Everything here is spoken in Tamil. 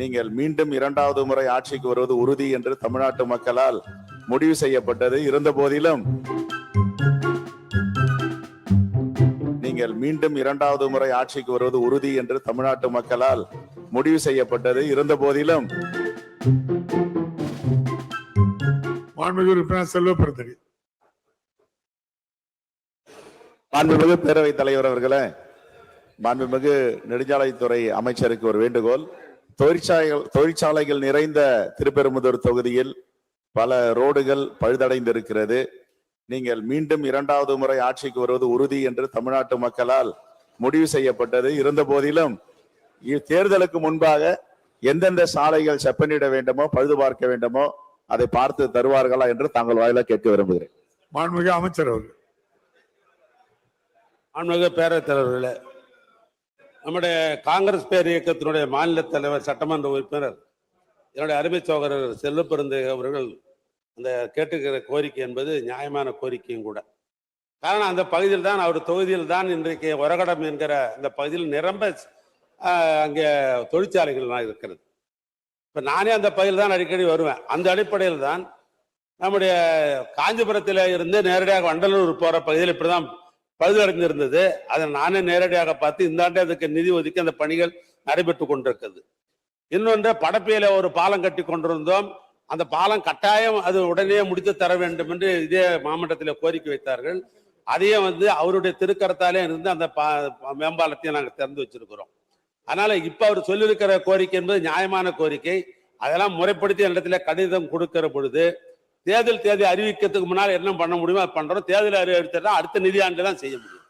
நீங்கள் மீண்டும் இரண்டாவது முறை ஆட்சிக்கு வருவது உறுதி என்று தமிழ்நாட்டு மக்களால் முடிவு செய்யப்பட்டது. இருந்த போதிலும் நீங்கள் மீண்டும் இரண்டாவது முறை ஆட்சிக்கு வருவது உறுதி என்று தமிழ்நாட்டு மக்களால் முடிவு செய்யப்பட்டது. இருந்த போதிலும் மாண்புமிகு பேரவைத் தலைவர் அவர்களே மாண்புமிகு நெடுஞ்சாலைத்துறை அமைச்சருக்கு ஒரு வேண்டுகோள். தொழிற்சாலைகள் தொழிற்சாலைகள் நிறைந்த திருப்பெரும்புதூர் தொகுதியில் பல ரோடுகள் பழுதடைந்திருக்கிறது. நீங்கள் மீண்டும் இரண்டாவது முறை ஆட்சிக்கு வருவது உறுதி என்று தமிழ்நாட்டு மக்களால் முடிவு செய்யப்பட்டது. இருந்த போதிலும் தேர்தலுக்கு முன்பாக எந்தெந்த சாலைகள் செப்பனிட வேண்டுமோ பழுது பார்க்க வேண்டுமோ அதை பார்த்து தருவார்களா என்று தாங்கள் வாயிலா கேட்க விரும்புகிறேன். மாண்புமிகு அமைச்சர் அவர்கள். ஆன்மீக பேரவைத் தலைவர்களே நம்முடைய காங்கிரஸ் பேர் இயக்கத்தினுடைய மாநில தலைவர் சட்டமன்ற உறுப்பினர் என்னுடைய அருமை சோகரர் செல்வப்பெருந்தை அவர்கள் அந்த கேட்டுக்கிற கோரிக்கை என்பது நியாயமான கோரிக்கையும் கூட. காரணம் அந்த பகுதியில் தான் அவர் தொகுதியில் தான் இன்றைக்கு உரகடம் என்கிற அந்த பகுதியில் நிரம்ப அங்கே தொழிற்சாலைகள்லாம் இருக்கிறது. இப்போ நானே அந்த பகுதியில் தான் அடிக்கடி வருவேன். அந்த அடிப்படையில் தான் நம்முடைய காஞ்சிபுரத்தில் இருந்து நேரடியாக வண்டலூர் போகிற பகுதியில் இப்படி தான் பழுதடைந்திருந்தது அதை நானே நேரடியாக பார்த்து இந்த ஆண்டு அதுக்கு நிதி ஒதுக்கி அந்த பணிகள் நடைபெற்று கொண்டிருக்கிறது. இன்னொன்று படப்பையில ஒரு பாலம் கட்டி கொண்டிருந்தோம். அந்த பாலம் கட்டாயம் அது உடனே முடித்து தர வேண்டும் என்று இதே மாமட்டத்தில் கோரிக்கை வைத்தார்கள். அதையும் வந்து அவருடைய திருக்கரத்தாலே இருந்து அந்த பா- மேம்பாலத்தையும் நாங்கள் திறந்து வச்சிருக்கிறோம். அதனால இப்ப அவர் சொல்லியிருக்கிற கோரிக்கை என்பது நியாயமான கோரிக்கை. அதெல்லாம் முறைப்படுத்தி இடத்துல கடிதம் கொடுக்கிற பொழுது தேர்தல் தேதி அறிவிக்கிறதுக்கு முன்னால் என்ன பண்ண முடியுமோ பண்றோம். தேர்தல் அறிவித்தா அடுத்த நிதியாண்டு தான் செய்ய முடியும்.